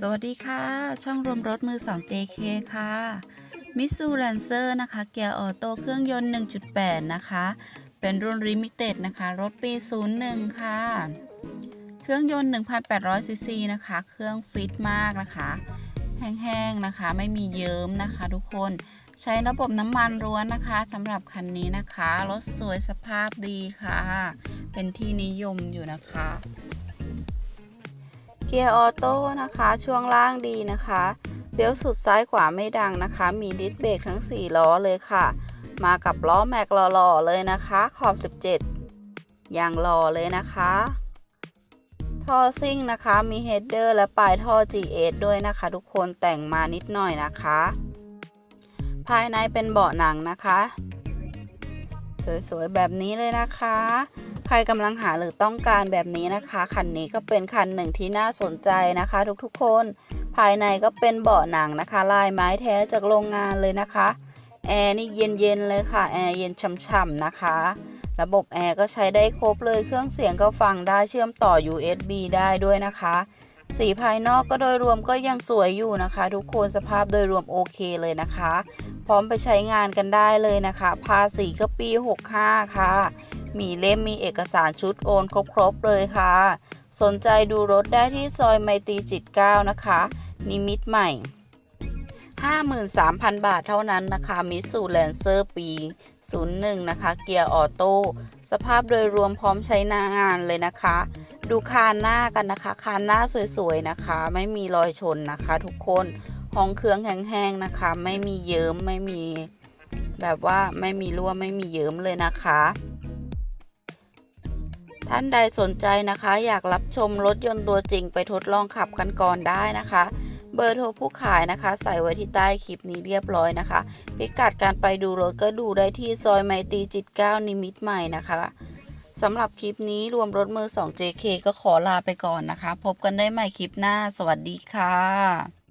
สวัสดีค่ะ ช่องรวมรถมือ 2 JK ค่ะมิสูแลนเซอร์นะคะ เกียร์ออโต้เครื่องยนต์ 1.8 นะคะ เป็นรุ่น Limited นะคะ รถปี 01 ค่ะ เครื่องยนต์ 1,800ซีซีนะคะ เครื่องฟิตมากนะคะ แห้งๆนะคะ ไม่มีเยิ้มนะคะ ทุกคนใช้ระบบน้ำมันล้วนนะคะสำหรับคันนี้นะคะ รถสวยสภาพดีค่ะ เป็นที่นิยมอยู่นะคะ เกียร์ออโต้นะคะ ช่วงล่างดีนะคะเลี้ยวสุดซ้ายขวาไม่ดังนะคะ มีดิสเบรกทั้ง 4 ล้อเลยค่ะ มากับล้อแม็กหล่อๆเลยนะคะ ขอบ 17 อย่างหล่อเลยนะคะท่อซิ่งนะคะ มีเฮดเดอร์และปลายท่อ GS ด้วยนะคะ ทุกคนแต่งมานิดหน่อยนะคะ ภายในเป็นเบาะหนังนะคะ สวยๆแบบนี้เลยนะคะ ใครกำลังหาหรือต้องการแบบนี้นะคะ คันนี้ก็เป็นคันหนึ่งที่น่าสนใจนะคะ ทุกๆคน ภายในก็เป็นเบาะหนังนะคะ ลายไม้แท้จากโรงงานเลยนะคะ แอร์นี่เย็นๆเลยค่ะ แอร์เย็นช่ำๆนะคะ ระบบแอร์ก็ใช้ได้ครบเลย เครื่องเสียงก็ฟังได้เชื่อมต่อ USB ได้ด้วยนะคะ สีภายนอกก็โดยรวมก็ยังสวยอยู่นะคะ ทุกคนสภาพโดยรวมโอเคเลยนะคะ พร้อมไปใช้งานกันได้เลยนะคะ ภาษีก็ปี 65 ค่ะ มีเล่มมีเอกสารชุดโอนครบๆเลยค่ะ สนใจดูรถได้ที่ซอยไมตรีจิต9นะคะ นิมิตใหม่ 53,000 บาทเท่านั้นนะคะมิสูแลนเซอร์ปี 01 นะคะ เกียร์ออโต้สภาพโดยรวมพร้อมใช้งานเลยนะคะ ดูคานหน้ากันนะคะ คานหน้าสวยๆนะคะ ไม่มีรอยชนนะคะ ทุกคนห้องเครื่องแห้งๆนะคะ ไม่มีเยิ้มไม่มี แบบว่าไม่มีรั่วไม่มีเยิ้มเลยนะคะท่านใดสนใจนะคะ อยากรับชมรถยนต์ตัวจริงไปทดลองขับกันก่อนได้นะคะ เบอร์โทรผู้ขายนะคะ ใส่ไว้ที่ใต้คลิปนี้เรียบร้อยนะคะ พิกัดการไปดูรถก็ดูได้ที่ซอยไมตรีจิต9นิมิตใหม่นะคะ สำหรับคลิปนี้รวมรถมือ 2 JK ก็ขอลาไปก่อนนะคะ พบกันได้ใหม่คลิปหน้า สวัสดีค่ะ